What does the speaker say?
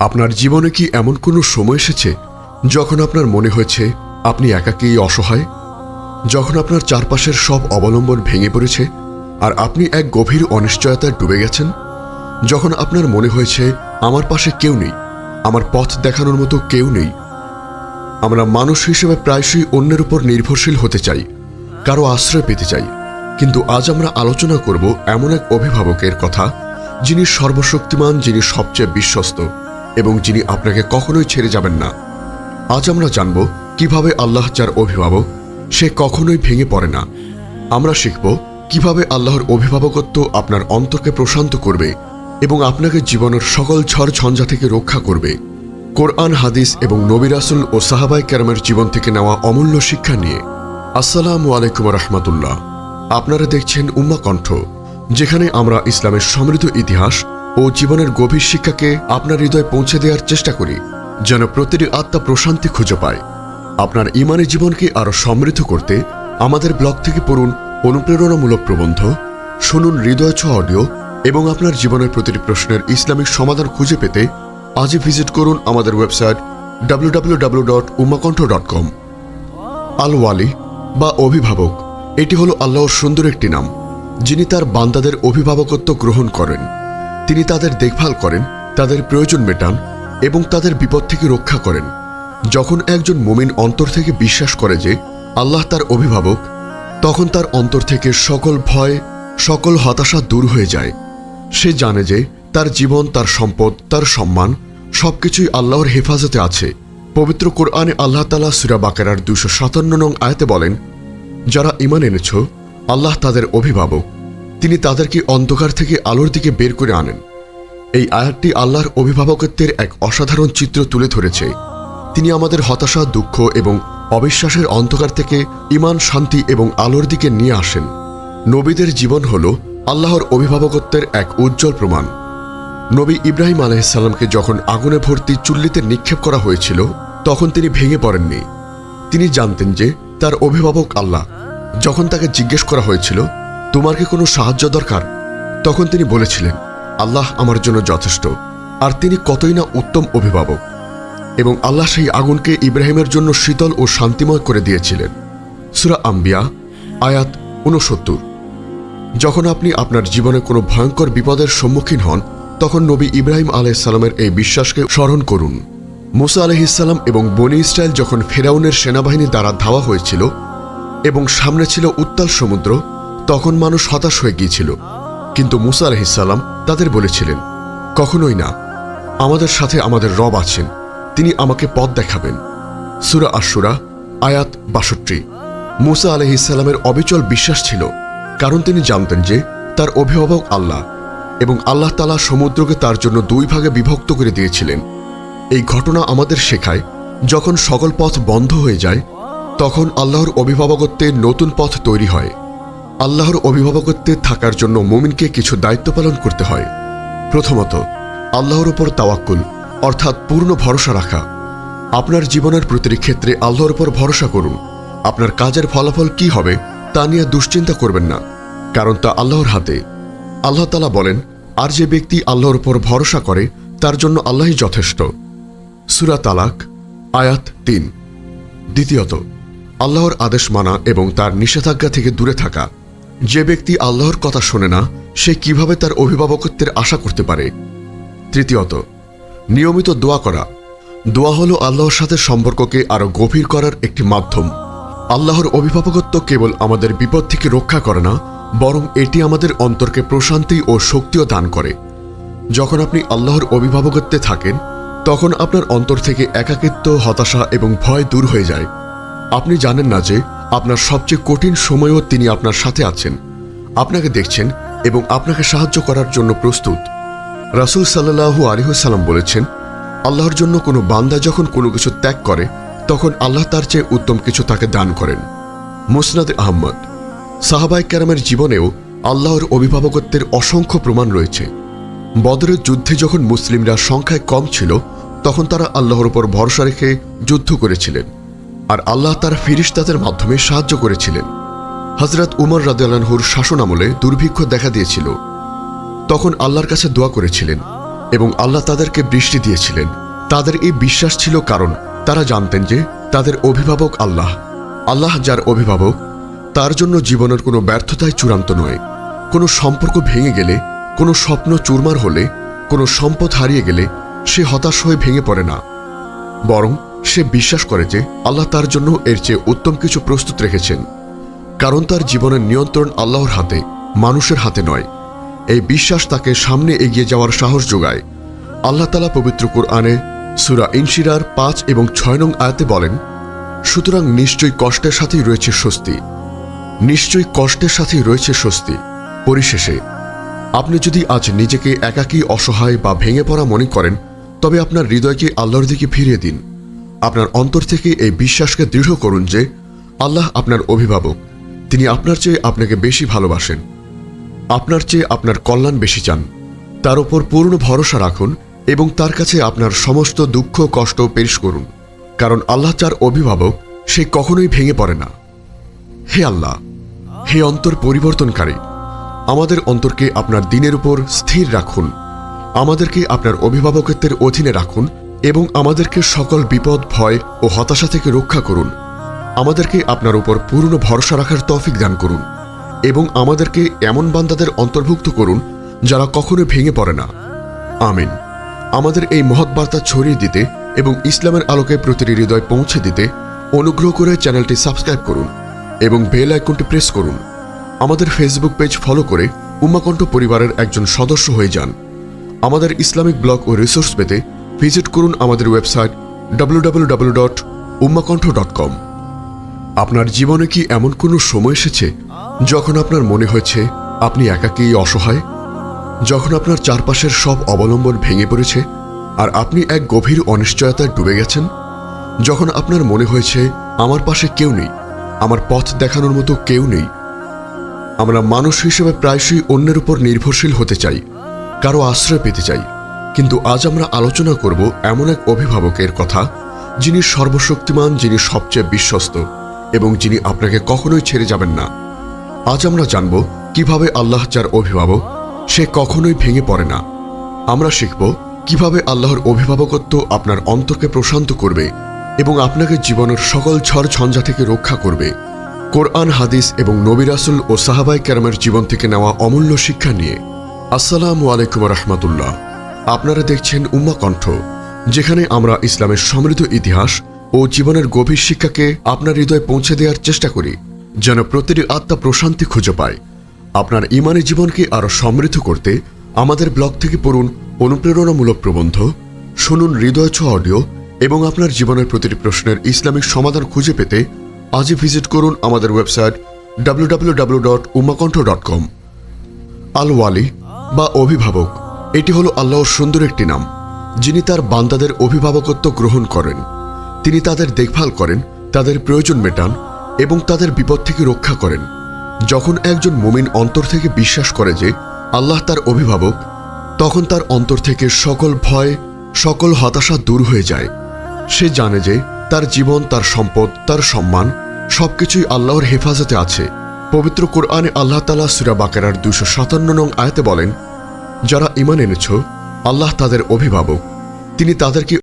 আপনার জীবনে কি এমন কোনো সময় এসেছে যখন আপনার মনে হয়েছে আপনি একাকেই অসহায়? যখন আপনার চারপাশের সব অবলম্বন ভেঙে পড়েছে আর আপনি এক গভীর অনিশ্চয়তায় ডুবে গেছেন? যখন আপনার মনে হয়েছে আমার পাশে কেউ নেই, আমার পথ দেখানোর মতো কেউ নেই। আমরা মানুষ হিসেবে প্রায়শই অন্যের উপর নির্ভরশীল হতে চাই, কারও আশ্রয় পেতে চাই। কিন্তু আজ আমরা আলোচনা করব এমন এক অভিভাবকের কথা যিনি সর্বশক্তিমান, যিনি সবচেয়ে বিশ্বস্ত। এবং যিনি আপনাকে কখনোই ছেড়ে যাবেন না। আজ আমরা জানব কীভাবে আল্লাহ যার অভিভাবক, সে কখনোই ভেঙে পড়ে না। আমরা শিখব কীভাবে আল্লাহর অভিভাবকত্ব আপনার অন্তরকে প্রশান্ত করবে এবং আপনাকে জীবনের সকল ঝড় ঝঞ্ঝা থেকে রক্ষা করবে। কোরআন, হাদিস এবং নবিরাসুল ও সাহাবাই কেরামের জীবন থেকে নেওয়া অমূল্য শিক্ষা নিয়ে। আসসালামু আলাইকুম রহমতুল্লাহ। আপনারা দেখছেন উম্মা কণ্ঠ, যেখানে আমরা ইসলামের সমৃদ্ধ ইতিহাস ও জীবনের গভীর শিক্ষাকে আপনার হৃদয়ে পৌঁছে দেওয়ার চেষ্টা করি, যেন প্রতিটি আত্মা প্রশান্তি খুঁজে পায়। আপনার ইমানি জীবনকে আরও সমৃদ্ধ করতে আমাদের ব্লগ থেকে পড়ুন অনুপ্রেরণামূলক প্রবন্ধ, শুনুন হৃদয় ছ অডিও এবং আপনার জীবনের প্রতিটি প্রশ্নের ইসলামিক সমাধান খুঁজে পেতে আজই ভিজিট করুন আমাদের website W dot Umakantha dot com আল ওয়ালি বা অভিভাবক, এটি হলো আল্লাহর সুন্দর একটি নাম, যিনি তার বান্দাদের অভিভাবকত্ব গ্রহণ করেন। তিনি তাদের দেখভাল করেন, তাদের প্রয়োজন মেটান এবং তাদের বিপদ থেকে রক্ষা করেন। যখন একজন মুমিন অন্তর থেকে বিশ্বাস করে যে আল্লাহ তার অভিভাবক, তখন তার অন্তর থেকে সকল ভয়, সকল হতাশা দূর হয়ে যায়। সে জানে যে তার জীবন, তার সম্পদ, তার সম্মান সবকিছুই আল্লাহর হেফাজতে আছে। পবিত্র কোরআনে আল্লাহ তালা সুরা বাকেরার দুশো সাতান্ন নং আয়তে বলেন, যারা ইমান এনেছ, আল্লাহ তাদের অভিভাবক। তিনি তাদেরকে অন্ধকার থেকে আলোর দিকে বের করে আনেন। এই আয়াতটি আল্লাহর অভিভাবকত্বের এক অসাধারণ চিত্র তুলে ধরেছে। তিনি আমাদের হতাশা, দুঃখ এবং অবিশ্বাসের অন্ধকার থেকে ইমান শান্তি এবং আলোর দিকে নিয়ে আসেন। নবীদের জীবন হল আল্লাহর অভিভাবকত্বের এক উজ্জ্বল প্রমাণ। নবী ইব্রাহিম আলাইসাল্লামকে যখন আগুনে ভর্তি চুল্লিতে নিক্ষেপ করা হয়েছিল, তখন তিনি ভেঙে পড়েননি। তিনি জানতেন যে তার অভিভাবক আল্লাহ। যখন তাকে জিজ্ঞেস করা হয়েছিল তোমার কি কোনো সাহায্য দরকার? তখন তিনি বলেছিলেন, আল্লাহ আমার জন্য যথেষ্ট, আর তিনি কতই না উত্তম অভিভাবক। এবং আল্লাহ সেই আগুনকে ইব্রাহিমের জন্য শীতল ও শান্তিময় করে দিয়েছিলেন। সুরা আম্বিয়া, আয়াত ঊনসত্তর। যখন আপনি আপনার জীবনে কোনো ভয়ঙ্কর বিপদের সম্মুখীন হন, তখন নবী ইব্রাহিম আলাইসাল্লামের এই বিশ্বাসকে স্মরণ করুন। মুসা আলহিসাল্লাম এবং বনি ইসরায়েল যখন ফেরাউনের সেনাবাহিনী দ্বারা ধাওয়া হয়েছিল এবং সামনে ছিল উত্তাল সমুদ্র তখন মানুষ হতাশ হয়ে গিয়েছিল। কিন্তু মুসা আলহিসাল্লাম তাদের বলেছিলেন, কখনোই না। আমাদের সাথে আমাদের রব আছেন। তিনি আমাকে পথ দেখাবেন। সুরা আশুরা আয়াত বাষট্টি। মুসা আলহিসাল্লামের অবিচল বিশ্বাস ছিল, কারণ তিনি জানতেন যে তার অভিভাবক আল্লাহ এবং আল্লাহ তালা সমুদ্রকে তার জন্য দুই ভাগে বিভক্ত করে দিয়েছিলেন। এই ঘটনা আমাদের শেখায়, যখন সকল পথ বন্ধ হয়ে যায়, তখন আল্লাহর অভিভাবকত্বের নতুন পথ তৈরি হয়। আল্লাহর অভিভাবকত্বে থাকার জন্য মুমিনকে কিছু দায়িত্ব পালন করতে হয়। প্রথমত, আল্লাহর উপর তাওয়াক্কুল, অর্থাৎ পূর্ণ ভরসা রাখা। আপনার জীবনের প্রতিটি ক্ষেত্রে আল্লাহর উপর ভরসা করুন। আপনার কাজের ফলাফল কি হবে, তা নিয়ে দুশ্চিন্তা করবেন না, কারণ তা আল্লাহর হাতে। আল্লাহ তালা বলেন, আর যে ব্যক্তি আল্লাহর উপর ভরসা করে, তার জন্য আল্লাহই যথেষ্ট। সুরা তালাক, আয়াত তিন। দ্বিতীয়ত, আল্লাহর আদেশ মানা এবং তার নিষেধাজ্ঞা থেকে দূরে থাকা। যে ব্যক্তি আল্লাহর কথা শোনে না, সে কীভাবে তার অভিভাবকত্বের আশা করতে পারে? তৃতীয়ত, নিয়মিত দোয়া করা। দোয়া হল আল্লাহর সাথে সম্পর্ককে আরও গভীর করার একটি মাধ্যম। আল্লাহর অভিভাবকত্ব কেবল আমাদের বিপদ থেকে রক্ষা করে না, বরং এটি আমাদের অন্তরকে প্রশান্তি ও শক্তিও দান করে। যখন আপনি আল্লাহর অভিভাবকত্বে থাকেন, তখন আপনার অন্তর থেকে একাকিত্ব, হতাশা এবং ভয় দূর হয়ে যায়। আপনি জানেন না যে আপনার সবচেয়ে কঠিন সময়ও তিনি আপনার সাথে আছেন। আপনাকে দেখছেন এবং আপনাকে সাহায্য করার জন্য প্রস্তুত। রাসুল সাল্লাহু আলিহাল্লাম বলেছেন, আল্লাহর জন্য কোনো বান্দা যখন কোনো কিছু ত্যাগ করে, তখন আল্লাহ তার চেয়ে উত্তম কিছু তাকে দান করেন। মুসনাদ আহম্মদ সাহাবাই ক্যারামের জীবনেও আল্লাহর অভিভাবকত্বের অসংখ্য প্রমাণ রয়েছে। বদরের যুদ্ধে যখন মুসলিমরা সংখ্যায় কম ছিল, তখন তারা আল্লাহর উপর ভরসা রেখে যুদ্ধ করেছিলেন। আর আল্লাহ তার ফিরিস্তাদের মাধ্যমে সাহায্য করেছিলেন। হজরত উমর রাদিয়াল্লাহুর শাসন আমলে দুর্ভিক্ষ দেখা দিয়েছিল। তখন আল্লাহর কাছে দোয়া করেছিলেন এবং আল্লাহ তাদেরকে বৃষ্টি দিয়েছিলেন। তাদের এই বিশ্বাস ছিল কারণ তারা জানতেন যে তাদের অভিভাবক আল্লাহ। আল্লাহ যার অভিভাবক, তার জন্য জীবনের কোনো ব্যর্থতায় চূড়ান্ত নয়। কোনো সম্পর্ক ভেঙে গেলে, কোনো স্বপ্ন চুরমার হলে, কোনো সম্পদ হারিয়ে গেলে সে হতাশ হয়ে ভেঙে পড়ে না। বরং সে বিশ্বাস করে যে আল্লাহ তার জন্য এর চেয়ে উত্তম কিছু প্রস্তুত রেখেছেন। কারণ তার জীবনের নিয়ন্ত্রণ আল্লাহর হাতে, মানুষের হাতে নয়। এই বিশ্বাস তাকে সামনে এগিয়ে যাওয়ার সাহস যোগায়। আল্লাহ তালা পবিত্র কোরআনে সুরা ইনশিরার পাঁচ এবং ছয় নং আয়াতে বলেন, সুতরাং নিশ্চয়ই কষ্টের সাথেই রয়েছে স্বস্তি। নিশ্চয়ই কষ্টের সাথেই রয়েছে স্বস্তি। পরিশেষে, আপনি যদি আজ নিজেকে একাকী, অসহায় বা ভেঙে পড়া মনে করেন, তবে আপনার হৃদয়কে আল্লাহর দিকে ফিরিয়ে দিন। আপনার অন্তর থেকে এই বিশ্বাসকে দৃঢ় করুন যে আল্লাহ আপনার অভিভাবক। তিনি আপনার চেয়ে আপনাকে বেশি ভালোবাসেন। আপনার চেয়ে আপনার কল্যাণ বেশি চান। তার উপর পূর্ণ ভরসা রাখুন এবং তার কাছে আপনার সমস্ত দুঃখ, কষ্ট পেশ করুন। কারণ আল্লাহ যার অভিভাবক, সে কখনোই ভেঙে পড়ে না। হে আল্লাহ, হে অন্তর পরিবর্তনকারী, আমাদের অন্তরকে আপনার দিনের উপর স্থির রাখুন। আমাদেরকে আপনার অভিভাবকত্বের অধীনে রাখুন এবং আমাদেরকে সকল বিপদ, ভয় ও হতাশা থেকে রক্ষা করুন। আমাদেরকে আপনার উপর পূর্ণ ভরসা রাখার তৌফিক দান করুন এবং আমাদেরকে এমন বান্দাদের অন্তর্ভুক্ত করুন যারা কখনো ভেঙে পড়ে না। আমিন। আমাদের এই মহৎ বার্তা ছড়িয়ে দিতে এবং ইসলামের আলোকে প্রতিটি হৃদয় পৌঁছে দিতে অনুগ্রহ করে চ্যানেলটি সাবস্ক্রাইব করুন এবং বেল আইকনটি প্রেস করুন। আমাদের ফেসবুক পেজ ফলো করে উম্মাকণ্ঠ পরিবারের একজন সদস্য হয়ে যান। আমাদের ইসলামিক ব্লগ ও রিসোর্স পেতে ভিজিট করুন আমাদের website W W W dot dot com আপনার জীবনে কি এমন কোনো সময় এসেছে যখন আপনার মনে হয়েছে আপনি একাকী অসহায়? যখন আপনার চারপাশের সব অবলম্বন ভেঙে পড়েছে আর আপনি এক গভীর অনিশ্চয়তায় ডুবে গেছেন? যখন আপনার মনে হয়েছে আমার পাশে কেউ নেই, আমার পথ দেখানোর মতো কেউ নেই। আমরা মানুষ হিসেবে প্রায়শই অন্যের উপর নির্ভরশীল হতে চাই, কারও আশ্রয় পেতে চাই। কিন্তু আজ আমরা আলোচনা করব এমন এক অভিভাবকের কথা, যিনি সর্বশক্তিমান, যিনি সবচেয়ে বিশ্বস্ত, এবং যিনি আপনাকে কখনোই ছেড়ে যাবেন না। আজ আমরা জানব কীভাবে আল্লাহ যার অভিভাবক, সে কখনোই ভেঙে পড়ে না। আমরা শিখব কীভাবে আল্লাহর অভিভাবকত্ব আপনার অন্তরকে প্রশান্ত করবে এবং আপনাকে জীবনের সকল ঝড় ঝঞ্ঝা থেকে রক্ষা করবে। কোরআন, হাদিস এবং নবিরাসুল ও সাহাবাই ক্যারামের জীবন থেকে নেওয়া অমূল্য শিক্ষা নিয়ে। আসসালামু আলাইকুম রহমতুল্লাহ। আপনারা দেখছেন উম্মা কণ্ঠ, যেখানে আমরা ইসলামের সমৃদ্ধ ইতিহাস ও জীবনের গভীর শিক্ষাকে আপনার হৃদয়ে পৌঁছে দেওয়ার চেষ্টা করি, যেন প্রতিটি আত্মা প্রশান্তি খুঁজে পায়। আপনার ইমানি জীবনকে আরও সমৃদ্ধ করতে আমাদের ব্লগ থেকে পড়ুন অনুপ্রেরণামূলক প্রবন্ধ, শুনুন হৃদয় ছ অডিও এবং আপনার জীবনের প্রতিটি প্রশ্নের ইসলামিক সমাধান খুঁজে পেতে আজই ভিজিট করুন আমাদের website W W W W W dot Umakantha dot com আল ওয়ালি বা অভিভাবক। এটি হলো আল্লাহর সুন্দর একটি নাম, যিনি তার বান্দাদের অভিভাবকত্ব গ্রহণ করেন। তিনি তাদের দেখভাল করেন, তাদের প্রয়োজন মেটান এবং তাদের বিপদ থেকে রক্ষা করেন। যখন একজন মুমিন অন্তর থেকে বিশ্বাস করে যে আল্লাহ তার অভিভাবক, তখন তার অন্তর থেকে সকল ভয়, সকল হতাশা দূর হয়ে যায়। সে জানে যে তার জীবন, তার সম্পদ, তার সম্মান সবকিছুই আল্লাহর হেফাজতে আছে। পবিত্র কোরআনে আল্লাহ তালা সুরা বাকেরার দুশো সাতান্ন নং আয়তে বলেন যারা ইমান এনেছ আল্লাহ তাদের অভিভাবক। তিনি তাদেরকে